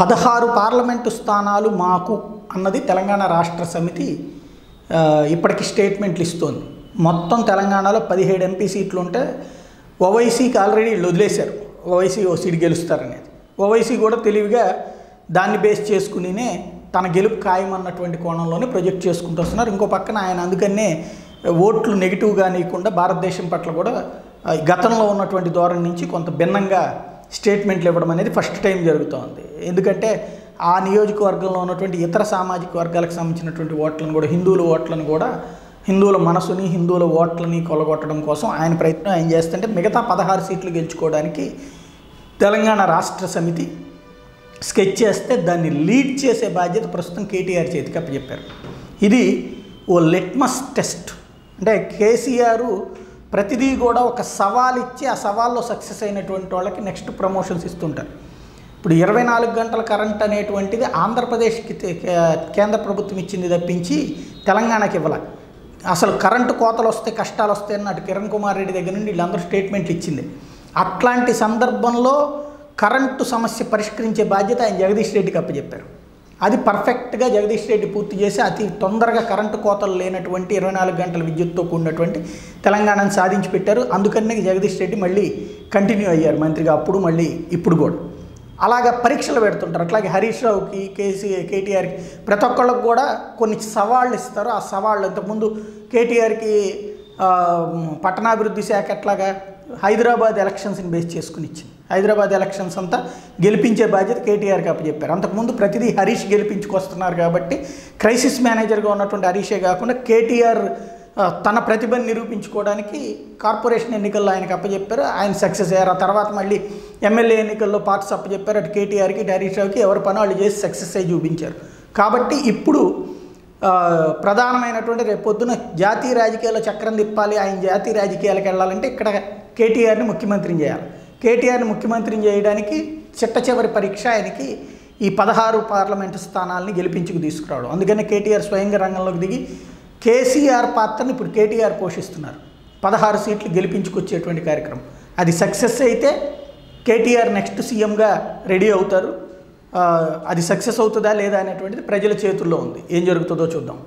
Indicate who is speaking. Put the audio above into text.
Speaker 1: పదహారు పార్లమెంటు స్థానాలు మాకు అన్నది తెలంగాణ రాష్ట్ర సమితి ఇప్పటికి స్టేట్మెంట్లు ఇస్తోంది. మొత్తం తెలంగాణలో పదిహేడు ఎంపీ సీట్లు ఉంటే ఓవైసీకి ఆల్రెడీ వీళ్ళు వదిలేశారు. ఓవైసీ ఓ సీట్ గెలుస్తారనేది. ఓవైసీ కూడా తెలివిగా దాన్ని బేస్ చేసుకునినే తన గెలుపు ఖాయమన్నటువంటి కోణంలోనే ప్రొజెక్ట్ చేసుకుంటూ వస్తున్నారు. ఇంకో పక్కన ఆయన అందుకనే ఓట్లు నెగిటివ్గా నీయకుండా భారతదేశం పట్ల కూడా గతంలో ఉన్నటువంటి ధోరణి నుంచి కొంత భిన్నంగా స్టేట్మెంట్లు ఇవ్వడం అనేది ఫస్ట్ టైం జరుగుతోంది. ఎందుకంటే ఆ నియోజకవర్గంలో ఉన్నటువంటి ఇతర సామాజిక వర్గాలకు సంబంధించినటువంటి ఓట్లను కూడా హిందువుల ఓట్లను కూడా హిందువుల మనసుని హిందువుల ఓట్లని కొలగొట్టడం కోసం ఆయన ప్రయత్నం ఆయన చేస్తుంటే మిగతా పదహారు సీట్లు గెలుచుకోవడానికి తెలంగాణ రాష్ట్ర సమితి స్కెచ్ చేస్తే దాన్ని లీడ్ చేసే బాధ్యత ప్రస్తుతం కేటీఆర్ చేతికి అప్పచెప్పారు. ఇది ఓ లిట్మస్ టెస్ట్. అంటే కేసీఆర్ ప్రతిదీ కూడా ఒక సవాల్ ఇచ్చి ఆ సవాల్లో సక్సెస్ అయినటువంటి వాళ్ళకి నెక్స్ట్ ప్రమోషన్స్ ఇస్తుంటారు. ఇప్పుడు ఇరవై నాలుగు గంటల కరెంట్ అనేటువంటిది ఆంధ్రప్రదేశ్కి కే- కేంద్ర ప్రభుత్వం ఇచ్చింది తప్పించి తెలంగాణకి ఇవ్వాల. అసలు కరెంటు కోతలు వస్తే కష్టాలు వస్తాయని అటు కిరణ్ కుమార్ రెడ్డి దగ్గర నుండి వీళ్ళందరూ స్టేట్మెంట్లు ఇచ్చింది. అట్లాంటి సందర్భంలో కరెంటు సమస్య పరిష్కరించే బాధ్యత ఆయన జగదీష్ రెడ్డికి అప్పచెప్పారు. అది పర్ఫెక్ట్గా జగదీష్ రెడ్డి పూర్తి చేసి అతి తొందరగా కరెంటు కోతలు లేనటువంటి ఇరవై నాలుగు గంటల విద్యుత్తో కూడినటువంటి తెలంగాణను సాధించి పెట్టారు. అందుకనే జగదీష్ రెడ్డి మళ్ళీ కంటిన్యూ అయ్యారు మంత్రిగా. అప్పుడు మళ్ళీ ఇప్పుడు కూడా. అలాగా పరీక్షలు పెడుతుంటారు. అట్లాగే హరీష్ రావుకి కేసీ కేటీఆర్కి ప్రతి ఒక్కళ్ళకి కూడా కొన్ని సవాళ్ళు ఇస్తారు. ఆ సవాళ్ళు ఇంతకుముందు కేటీఆర్కి పట్టణాభివృద్ధి శాఖ ఎట్లాగా హైదరాబాద్ ఎలక్షన్స్ని బేస్ చేసుకుని ఇచ్చింది. హైదరాబాద్ ఎలక్షన్స్ అంతా గెలిపించే బాధ్యత కేటీఆర్కి అప్పచెప్పారు అంతకుముందు ప్రతిదీ హరీష్ గెలిపించుకొస్తున్నారు కాబట్టి క్రైసిస్ మేనేజర్గా ఉన్నటువంటి హరీషే కాకుండా కేటీఆర్ తన ప్రతిభను నిరూపించుకోవడానికి కార్పొరేషన్ ఎన్నికల్లో ఆయనకు అప్పచెప్పారు. ఆయన సక్సెస్ అయ్యారు. ఆ తర్వాత మళ్ళీ ఎమ్మెల్యే ఎన్నికల్లో పార్ట్స్ అప్పచెప్పారు. అటు కేటీఆర్కి ఇటు హరీష్ రావుకి ఎవరి పని వాళ్ళు చేసి సక్సెస్ అయ్యి చూపించారు. కాబట్టి ఇప్పుడు ప్రధానమైనటువంటి రేపు పొద్దున జాతీయ రాజకీయాల్లో చక్రం తిప్పాలి ఆయన జాతీయ రాజకీయాలకు వెళ్ళాలంటే ఇక్కడ కేటీఆర్ని ముఖ్యమంత్రిని చేయాలి. కేటీఆర్ని ముఖ్యమంత్రిని చేయడానికి చిట్ట చివరి పరీక్ష ఆయనకి ఈ పదహారు పార్లమెంటు స్థానాలని గెలిపించుకు తీసుకురావడం. అందుకని కేటీఆర్ స్వయంగా రంగంలోకి దిగి కేసీఆర్ పాత్రని ఇప్పుడు కేటీఆర్ పోషిస్తున్నారు. పదహారు సీట్లు గెలిపించుకొచ్చేటువంటి కార్యక్రమం. అది సక్సెస్ అయితే కేటీఆర్ నెక్స్ట్ సీఎంగా రెడీ అవుతారు. అది సక్సెస్ అవుతుందా లేదా అనేటువంటిది ప్రజల చేతుల్లో ఉంది. ఏం జరుగుతుందో చూద్దాం.